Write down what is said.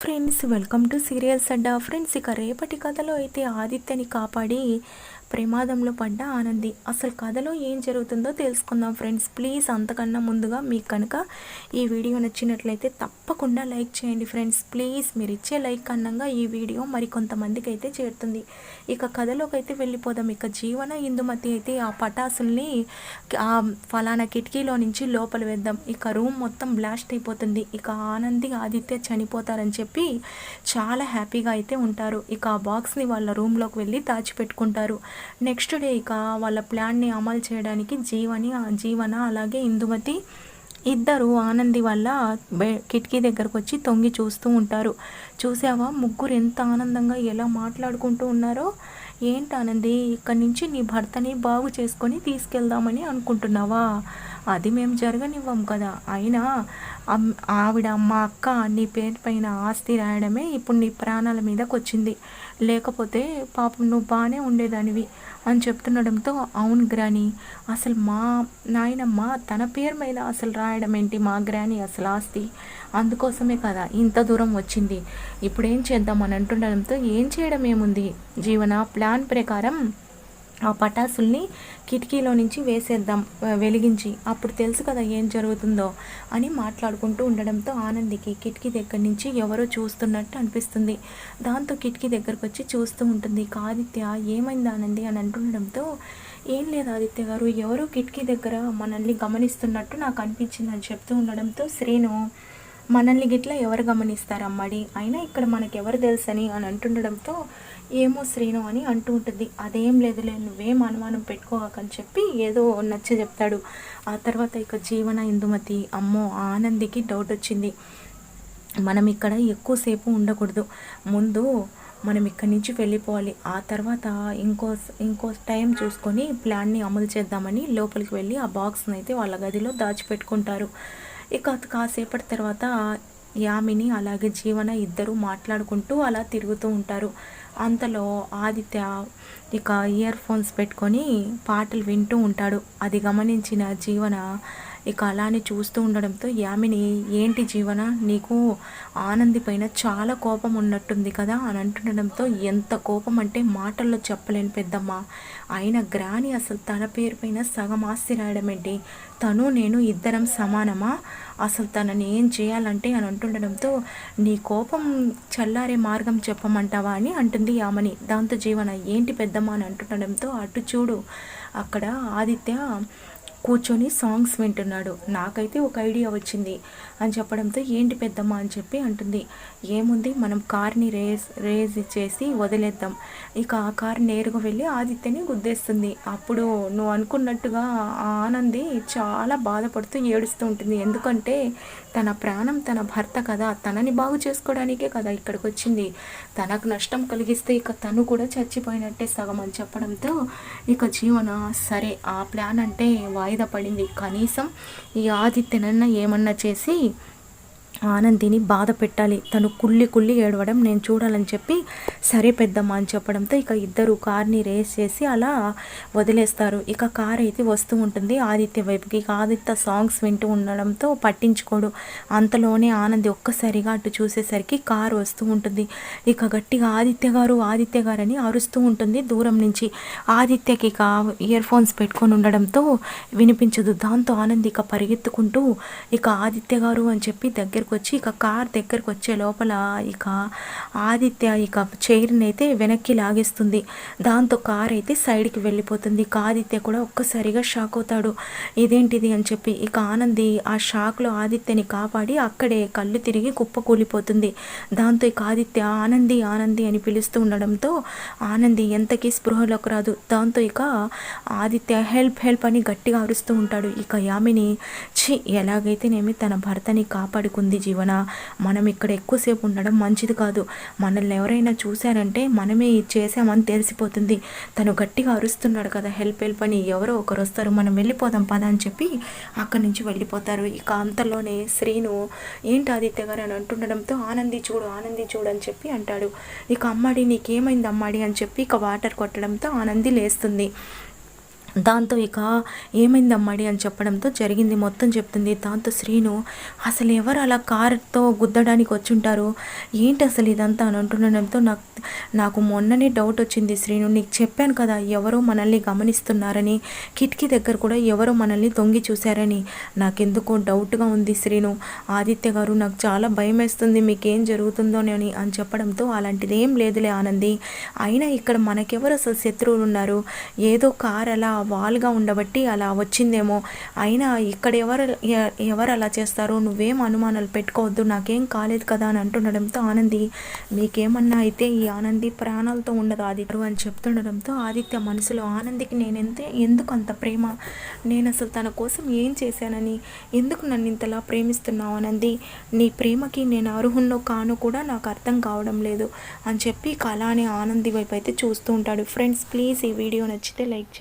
Friends welcome to serials Adda friends ఇక రేపటి కథలో అయితే ఆదిత్యని కాపాడి ప్రమాదంలో పడ్డ ఆనంది. అసలు కథలో ఏం జరుగుతుందో తెలుసుకుందాం ఫ్రెండ్స్. ప్లీజ్ అంతకన్నా ముందుగా మీకు కనుక ఈ వీడియో నచ్చినట్లయితే తప్పకుండా లైక్ చేయండి ఫ్రెండ్స్. ప్లీజ్ మీరు ఇచ్చే లైక్ అన్నంగా ఈ వీడియో మరికొంతమందికి అయితే చేరుతుంది. ఇక కథలోకి అయితే వెళ్ళిపోదాం. ఇక జీవన ఇందుమతి అయితే ఆ పటాసుల్ని ఆ ఫలానా కిటికీలో నుంచి లోపల వేద్దాం. ఇక రూమ్ మొత్తం బ్లాస్ట్ అయిపోతుంది. ఇక ఆనంది ఆదిత్య చనిపోతారని చెప్పి చాలా హ్యాపీగా అయితే ఉంటారు. ఇక ఆ బాక్స్ని వాళ్ళ రూమ్లోకి వెళ్ళి దాచిపెట్టుకుంటారు. నెక్స్ట్ డే ఇక వాళ్ళ ప్లాన్ని అమలు చేయడానికి జీవని జీవన అలాగే ఇందుమతి ఇద్దరు ఆనంది వల్ల కిటికీ దగ్గరకు వచ్చి తొంగి చూస్తూ ఉంటారు. చూసావా ముగ్గురు ఎంత ఆనందంగా ఎలా మాట్లాడుకుంటూ ఉన్నారో? ఏంటి ఆనంది ఇక్కడి నుంచి నీ భర్తని బాగు చేసుకొని తీసుకెళ్దామని అనుకుంటున్నావా? అది మేము జరగనివ్వం కదా. అయినా ఆవిడ మా అక్క నీ పేరు పైన ఆస్తి రాయడమే ఇప్పుడు నీ ప్రాణాల మీదకి వచ్చింది లేకపోతే పాపం నువ్వు బాగానే ఉండేదానివి. అని చెప్తుండడంతో అవును గ్రాని అసలు మా నాయనమ్మ తన పేరు మీద అసలు రాయడం ఏంటి మా గ్రాని అసలు ఆస్తి? అందుకోసమే కదా ఇంత దూరం వచ్చింది. ఇప్పుడు ఏం చేద్దాం అని అంటుండడంతో ఏం చేయడం ఏముంది? జీవన ప్లాన్ ప్రకారం ఆ పటాసుల్ని కిటికీలో నుంచి వేసేద్దాం వెలిగించి. అప్పుడు తెలుసు కదా ఏం జరుగుతుందో అని మాట్లాడుకుంటూ ఉండడంతో ఆనందికి కిటికీ దగ్గర నుంచి ఎవరో చూస్తున్నట్టు అనిపిస్తుంది. దాంతో కిటికీ దగ్గరకు వచ్చి చూస్తూ ఉంటుంది. ఆదిత్య ఏమైంది ఆనంది? అని అంటుండడంతో ఏం లేదు ఆదిత్య గారు ఎవరో కిటికీ దగ్గర మనల్ని గమనిస్తున్నట్టు నాకు అనిపించింది అని చెప్తూ ఉండడంతో శ్రీను మనల్ని గిట్లా ఎవరు గమనిస్తారమ్మడి అయినా ఇక్కడ మనకి ఎవరు తెలుసని అని అంటుండడంతో ఏమో శ్రీను అని అంటూ ఉంటుంది. అదేం లేదులే నువ్వేం అనుమానం పెట్టుకోకని చెప్పి ఏదో నచ్చ చెప్తాడు. ఆ తర్వాత ఇక జీవన ఇందుమతి అమ్మో ఆనందికి డౌట్ వచ్చింది. మనం ఇక్కడ ఎక్కువసేపు ఉండకూడదు. ముందు మనం ఇక్కడి నుంచి వెళ్ళిపోవాలి. ఆ తర్వాత ఇంకో ఇంకో టైం చూసుకొని ప్లాన్ని అమలు చేద్దామని లోపలికి వెళ్ళి ఆ బాక్స్ని అయితే వాళ్ళ గదిలో దాచిపెట్టుకుంటారు. ఇక కాసేపటి తర్వాత యామిని అలాగే జీవన ఇద్దరు మాట్లాడుకుంటూ అలా తిరుగుతూ ఉంటారు. అంతలో ఆదిత్య ఇక ఇయర్ ఫోన్స్ పెట్టుకొని పాటలు వింటూ ఉంటాడు. అది గమనించిన జీవన ఇక అలానే చూస్తూ ఉండడంతో యామిని ఏంటి జీవన? నీకు ఆనంది పైన చాలా కోపం ఉన్నట్టుంది కదా అని అంటుండడంతో ఎంత కోపం అంటే మాటల్లో చెప్పలేని పెద్దమ్మ. ఆయన గ్రాని అసలు తన పేరు పైన సగం ఆస్తి రాయడం ఏంటి? తను నేను ఇద్దరం సమానమా? అసలు తనని ఏం చేయాలంటే అని అంటుండడంతో నీ కోపం చల్లారే మార్గం చెప్పమంటావా అని అంటుంది యామని. దాంతో జీవన ఏంటి పెద్దమ్మ అని అంటుండడంతో అటు చూడు అక్కడ ఆదిత్య కూర్చొని సాంగ్స్ వింటున్నాడు. నాకైతే ఒక ఐడియా వచ్చింది. అని చెప్పడంతో ఏంటి పెద్దమ్మ అని చెప్పి అంటుంది. ఏముంది? మనం కార్ని రేస్ రేజ్ చేసి వదిలేద్దాం. ఇక ఆ కార్ నేరుగా వెళ్ళి ఆదిత్యని గుద్దేస్తుంది. అప్పుడు నువ్వు అనుకున్నట్టుగా ఆనంది చాలా బాధపడుతూ ఏడుస్తూ ఉంటుంది. ఎందుకంటే తన ప్రాణం తన భర్త కదా. తనని బాగు చేసుకోవడానికే కదా ఇక్కడికి వచ్చింది. తనకు నష్టం కలిగిస్తే ఇక తను కూడా చచ్చిపోయినట్టే సగం అని చెప్పడంతో ఇక జీవన సరే ఆ ప్లాన్ అంటే వాయిదా పడింది. కనీసం ఈ ఆదిత్యనన్న ఏమన్నా చేసి ఆనందిని బాధ పెట్టాలి. తను కుళ్ళి కుళ్ళి ఏడవడం నేను చూడాలని చెప్పి సరే పెద్దమ్మా అని చెప్పడంతో ఇక ఇద్దరు కార్ని రేస్ చేసి అలా వదిలేస్తారు. ఇక కార్ అయితే వస్తూ ఉంటుంది. ఆదిత్య వైపుకి ఇక ఆదిత్య సాంగ్స్ వింటూ ఉండడంతో పట్టించుకోడు. అంతలోనే ఆనంది ఒక్కసారిగా అటు చూసేసరికి కారు వస్తూ ఉంటుంది. ఇక గట్టిగా ఆదిత్య గారు ఆదిత్య గారు అని అరుస్తూ ఉంటుంది దూరం నుంచి. ఆదిత్యకి ఇక ఇయర్ ఫోన్స్ పెట్టుకొని ఉండడంతో వినిపించదు. దాంతో ఆనంది ఇక పరిగెత్తుకుంటూ ఇక ఆదిత్య గారు అని చెప్పి దగ్గర దగ్గరకు వచ్చి ఇక కార్ దగ్గరకు వచ్చే లోపల ఇక ఆదిత్య ఇక చైర్ని అయితే వెనక్కి లాగేస్తుంది. దాంతో కార్ అయితే సైడ్కి వెళ్ళిపోతుంది. ఇక ఆదిత్య కూడా ఒక్కసారిగా షాక్ అవుతాడు. ఇదేంటిది అని చెప్పి ఇక ఆనంది ఆ షాక్లో ఆదిత్యని కాపాడి అక్కడే కళ్ళు తిరిగి కుప్ప కూలిపోతుంది. దాంతో ఇక ఆదిత్య ఆనంది ఆనంది అని పిలుస్తూ ఉండడంతో ఆనంది ఎంతకీ స్పృహలోకి రాదు. దాంతో ఇక ఆదిత్య హెల్ప్ హెల్ప్ అని గట్టిగా అరుస్తూ ఉంటాడు. ఇక యామిని చి ఎలాగైతేనేమి తన భర్తని కాపాడుకుంది. జీవన మనం ఇక్కడ ఎక్కువసేపు ఉండడం మంచిది కాదు. మనల్ని ఎవరైనా చూశారంటే మనమే ఇది చేసామని తెలిసిపోతుంది. తను గట్టిగా అరుస్తున్నాడు కదా హెల్ప్ హెల్ప్ అని ఎవరో ఒకరు వస్తారు. మనం వెళ్ళిపోదాం పద అని చెప్పి అక్కడి నుంచి వెళ్ళిపోతారు. ఇక అంతలోనే శ్రీను ఏంటి ఆదిత్య గారు అని అంటుండడంతో ఆనంది చూడు ఆనంది చూడు అని చెప్పి అంటాడు. ఇక అమ్మాడి నీకేమైంది అమ్మాడి అని చెప్పి ఇక వాటర్ కొట్టడంతో ఆనంది లేస్తుంది. దాంతో ఇక ఏమైందమ్మాడి అని చెప్పడంతో జరిగింది మొత్తం చెప్తుంది. దాంతో శ్రీను అసలు ఎవరు అలా కారుతో గుద్దడానికి వచ్చుంటారు? ఏంటి అసలు ఇదంతా? అని అంటుండడంతో నాకు నాకు మొన్ననే డౌట్ వచ్చింది శ్రీను. నీకు చెప్పాను కదా ఎవరో మనల్ని గమనిస్తున్నారని. కిటికీ దగ్గర కూడా ఎవరో మనల్ని తొంగి చూశారని. నాకెందుకో డౌట్గా ఉంది శ్రీను. ఆదిత్య గారు నాకు చాలా భయం వేస్తుంది మీకేం జరుగుతుందోనని అని చెప్పడంతో అలాంటిది ఏం లేదులే ఆనంది. అయినా ఇక్కడ మనకెవరు అసలు శత్రువులు ఉన్నారు? ఏదో కార్ అలా వాల్గా ఉండబట్టి అలా వచ్చిందేమో. అయినా ఇక్కడ ఎవరు ఎవరు అలా చేస్తారో నువ్వేం అనుమానాలు పెట్టుకోవద్దు నాకేం కాలేదు కదా అని అంటుండడంతో ఆనంది మీకేమన్నా అయితే ఈ ఆనంది ప్రాణాలతో ఉండదు ఆదిత్య అని చెప్తుండడంతో ఆదిత్య మనసులో ఆనందికి నేనెంతే ఎందుకు అంత ప్రేమ? నేను అసలు తన కోసం ఏం చేశానని? ఎందుకు నన్ను ఇంతలా ప్రేమిస్తున్నావు అనంది నీ ప్రేమకి నేను అర్హున్నో కాను కూడా నాకు అర్థం కావడం లేదు అని చెప్పి ఇక ఆనంది వైపు అయితే చూస్తూ ఉంటాడు. ఫ్రెండ్స్ ప్లీజ్ ఈ వీడియో నచ్చితే లైక్ చేయండి.